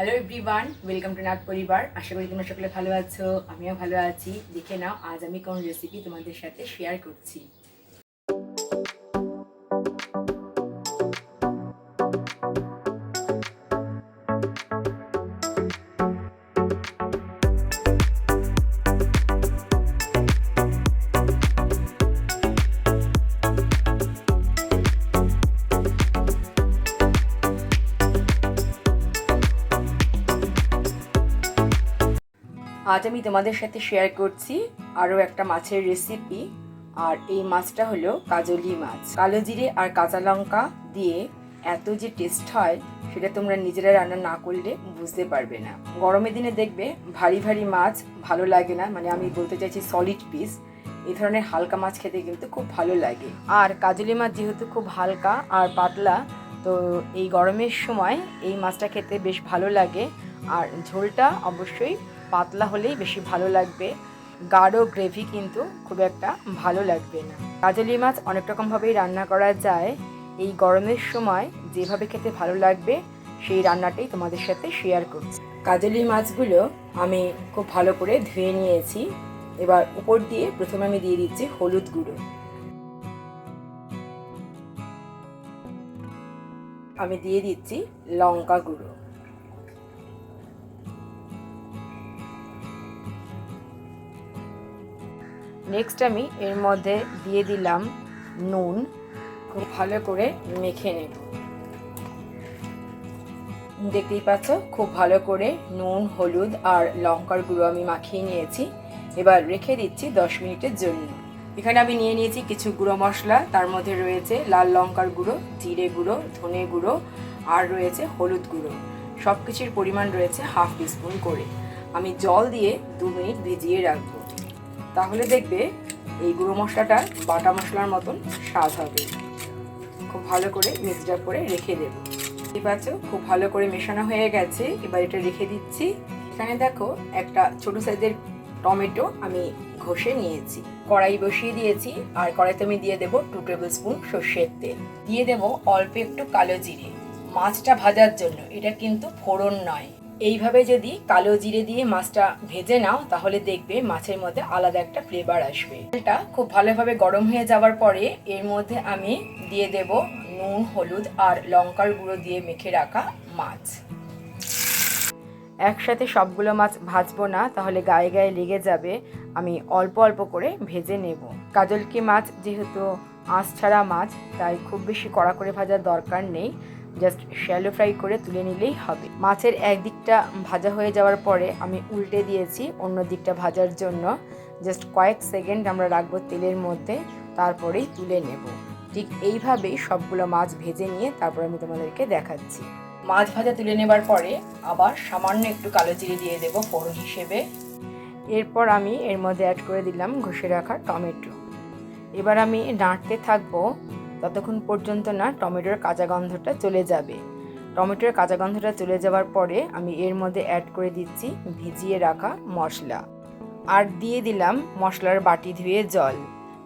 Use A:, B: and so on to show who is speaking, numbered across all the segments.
A: Hello everyone welcome to নাট পরিবার আশা করি তোমরা সকলে ভালো আছো, আমিও ভালো আছি। দেখে নাও, আজ আমি কোন রেসিপি তোমাদের সাথে শেয়ার করছি। আজ আমি তোমাদের সাথে শেয়ার করছি আরও একটা মাছের রেসিপি আর এই মাছটা হলো কাজলি মাছ। কালো জিরে আর কাঁচা লঙ্কা দিয়ে এত যে টেস্ট হয়, সেটা তোমরা নিজেরা রান্না না করলে বুঝতে পারবে না। গরমের দিনে দেখবে ভারী ভারী মাছ ভালো লাগে না মানে আমি বলতে চাইছি সলিড পিস এই ধরনের হালকা মাছ খেতে কিন্তু খুব ভালো লাগে। আর কাজলি মাছ যেহেতু খুব হালকা আর পাতলা, তো এই গরমের সময় এই মাছটা খেতে বেশ ভালো লাগে। আর ঝোলটা অবশ্যই পাতলা হলেই বেশি ভালো লাগবে। গাঢ় গ্রেভি কিন্তু খুব একটা ভালো লাগবে না। কাজলি মাছ অনেক রকমভাবেই রান্না করা যায়। এই গরমের সময় যেভাবে খেতে ভালো লাগবে, সেই রান্নাটাই তোমাদের সাথে শেয়ার করছি। কাজলি মাছগুলো আমি খুব ভালো করে ধুয়ে নিয়েছি। এবার উপর দিয়ে প্রথমে আমি দিয়ে দিচ্ছি হলুদ গুঁড়ো। আমি দিয়ে দিচ্ছি লঙ্কা গুঁড়ো। নেক্সট আমি এর মধ্যে দিয়ে দিলাম নুন। খুব ভালো করে মেখে নেব। দেখতেই পাচ্ছ, খুব ভালো করে নুন, হলুদ আর লঙ্কার গুঁড়ো আমি মাখিয়ে নিয়েছি। এবার রেখে দিচ্ছি দশ মিনিটের জন্য। এখানে আমি নিয়ে নিয়েছি কিছু গুঁড়ো মশলা, তার মধ্যে রয়েছে লাল লঙ্কার গুঁড়ো, জিরে গুঁড়ো, ধনে গুঁড়ো আর রয়েছে হলুদ গুঁড়ো। সব কিছুর পরিমাণ রয়েছে হাফ টিস্পুন করে। আমি জল দিয়ে দু মিনিট ভিজিয়ে রাখব। তাহলে দেখবে এই গুঁড়ো মশলাটা বাটা মশলার মতন স্বাদ হবে। খুব ভালো করে মিক্সড আপ করে রেখে দেব। ঠিক আছে খুব ভালো করে মেশানো হয়ে গেছে। এবার এটা রেখে দিচ্ছি। এখানে দেখো একটা ছোট সাইজের টমেটো আমি ঘষে নিয়েছি। কড়াই বসিয়ে দিয়েছি আর কড়াইতে আমি দিয়ে দেবো টু টেবিল স্পুন সর্ষের তেল। দিয়ে দেবো অল্প একটু কালো জিরে। মাছটা ভাজার জন্য। এটা কিন্তু ফোড়ন নয়। এইভাবে যদি কালো জিরে দিয়ে মাছটা ভেজে নাও, তাহলে দেখবে মাছের মধ্যে আলাদা একটা ফ্লেভার আসবে। এটা খুব ভালোভাবে গরম হয়ে যাওয়ার পরে, এর মধ্যে আমি দিয়ে দেব নুন, হলুদ আর লঙ্কার গুঁড়ো দিয়ে মেখে রাখা মাছ। একসাথে সবগুলো মাছ ভাজবো না, তাহলে গায়ে গায়ে লেগে যাবে। আমি অল্প অল্প করে ভেজে নেব। কাজলকি মাছ যেহেতু আঁশ ছাড়া মাছ, তাই খুব বেশি কড়া করে ভাজার দরকার নেই। জাস্ট শ্যালো ফ্রাই করে তুলে নিলেই হবে। মাছের একদিকটা ভাজা হয়ে যাওয়ার পরে আমি উল্টে দিয়েছি অন্য দিকটা ভাজার জন্য। জাস্ট কয়েক সেকেন্ড আমরা রাখব তেলের মধ্যে, তারপরেই তুলে নেব। ঠিক এইভাবেই সবগুলো মাছ ভেজে নিয়ে তারপর আমি তোমাদেরকে দেখাচ্ছি। মাছ ভাজা তুলে নেবার পরে আবার সামান্য একটু কালো জিরে দিয়ে দেব ফোড়ন হিসেবে। এরপর আমি এর মধ্যে অ্যাড করে দিলাম ঘষে রাখা টমেটো। এবার আমি নাড়তে থাকব ততক্ষণ পর্যন্ত না টমেটোর কাঁচা গন্ধটা চলে যাবে। টমেটোর কাঁচা গন্ধটা চলে যাওয়ার পরে আমি এর মধ্যে অ্যাড করে দিচ্ছি ভিজিয়ে রাখা মশলা। আর দিয়ে দিলাম মশলার বাটি ধুয়ে জল।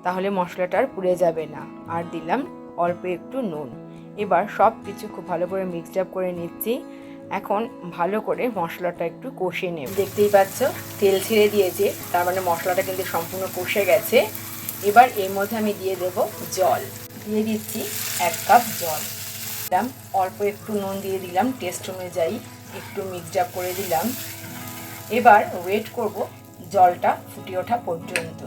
A: তাহলে মশলাটা আর পুড়ে যাবে না। আর দিলাম অল্প একটু নুন। এবার সব কিছু খুব ভালো করে মিক্সড আপ করে নিচ্ছি। এখন ভালো করে মশলাটা একটু কষে নেব। দেখতেই পাচ্ছ, তেল ছেড়ে দিয়েছে, তার মানে মশলাটা কিন্তু সম্পূর্ণ কষে গেছে। এবার এর মধ্যে আমি দিয়ে দেব জল। দিয়ে দিচ্ছি এক কাপ জল। দিলাম, অল্প একটু নুন দিয়ে দিলাম টেস্ট অনুযায়ী একটু মিক্সড করে দিলাম। এবার ওয়েট করব জলটা ফুটে ওঠা পর্যন্ত।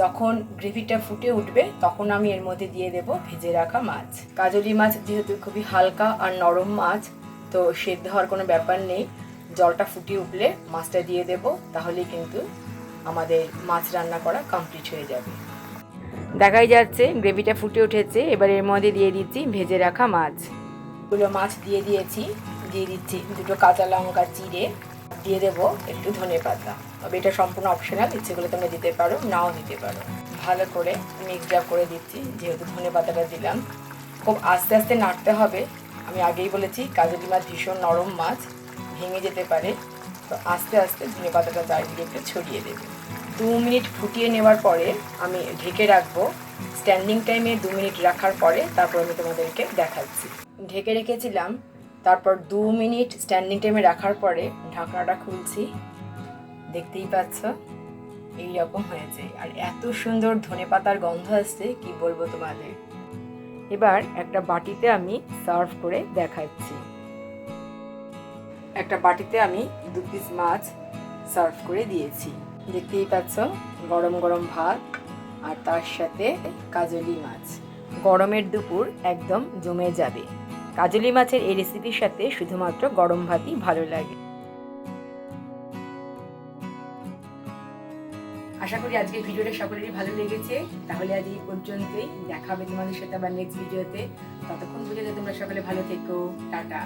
A: যখন গ্রেভিটা ফুটে উঠবে, তখন আমি এর মধ্যে দিয়ে দেব ভেজে রাখা মাছ। কাজলি মাছ যেহেতু খুবই হালকা আর নরম মাছ, তো সেদ্ধ হওয়ার কোনো ব্যাপার নেই। জলটা ফুটিয়ে উঠলে মাছটা দিয়ে দেব তাহলে কিন্তু আমাদের মাছ রান্না করা কমপ্লিট হয়ে যাবে। দেখাই যাচ্ছে, গ্রেভিটা ফুটে উঠেছে, এবার এর মধ্যে দিয়ে দিচ্ছি ভেজে রাখা মাছ। গুলো মাছ দিয়ে দিয়েছি, দিয়ে দিচ্ছি দুটো কাঁচা লঙ্কা চিড়ে দিয়ে দেবো একটু ধনে পাতা। তবে এটা সম্পূর্ণ অপশনাল ইচ্ছেগুলো তোমরা দিতে পারো, নাও দিতে পারো। ভালো করে মিক্সড আপ করে দিচ্ছি, যেহেতু ধনে পাতাটা দিলাম। খুব আস্তে আস্তে নাড়তে হবে। আমি আগেই বলেছি কাজলি মাছ ভীষণ নরম মাছ, ভেঙে যেতে পারে। তো আস্তে আস্তে ধনে পাতাটা চারিদিকে একটু ছড়িয়ে দেবে। দু মিনিট ফুটিয়ে নেওয়ার পরে আমি ঢেকে রাখব। স্ট্যান্ডিং টাইমে দু মিনিট রাখার পরে তারপর আমি তোমাদেরকে দেখাচ্ছি। ঢেকে রেখেছিলাম, তারপর দু মিনিট স্ট্যান্ডিং টাইমে রাখার পরে ঢাকনাটা খুলছি। দেখতেই পাচ্ছ এই রকম হয়েছে। আর এত সুন্দর ধনেপাতার গন্ধ আসছে, কি বলব তোমাদের? এবার একটা বাটিতে আমি সার্ভ করে দেখাচ্ছি। একটা বাটিতে আমি দু পিস মাছ সার্ভ করে দিয়েছি। দেখতেই পাচ্ছ, গরম গরম ভাত আর তার সাথে কাজলি মাছ। গরমের দুপুর একদম জমে যাবে। কাজলি মাছের এই রেসিপির সাথে শুধুমাত্র গরম ভাতই ভালো লাগে। আশা করি আজকের ভিডিওটা সকলেরই ভালো লেগেছে। তাহলে আজ এই পর্যন্তই। দেখা হবে তোমাদের সাথে আবার নেক্সট ভিডিওতে ততক্ষণ পর্যন্ত তোমরা সকলে ভালো থেকো। টাটা।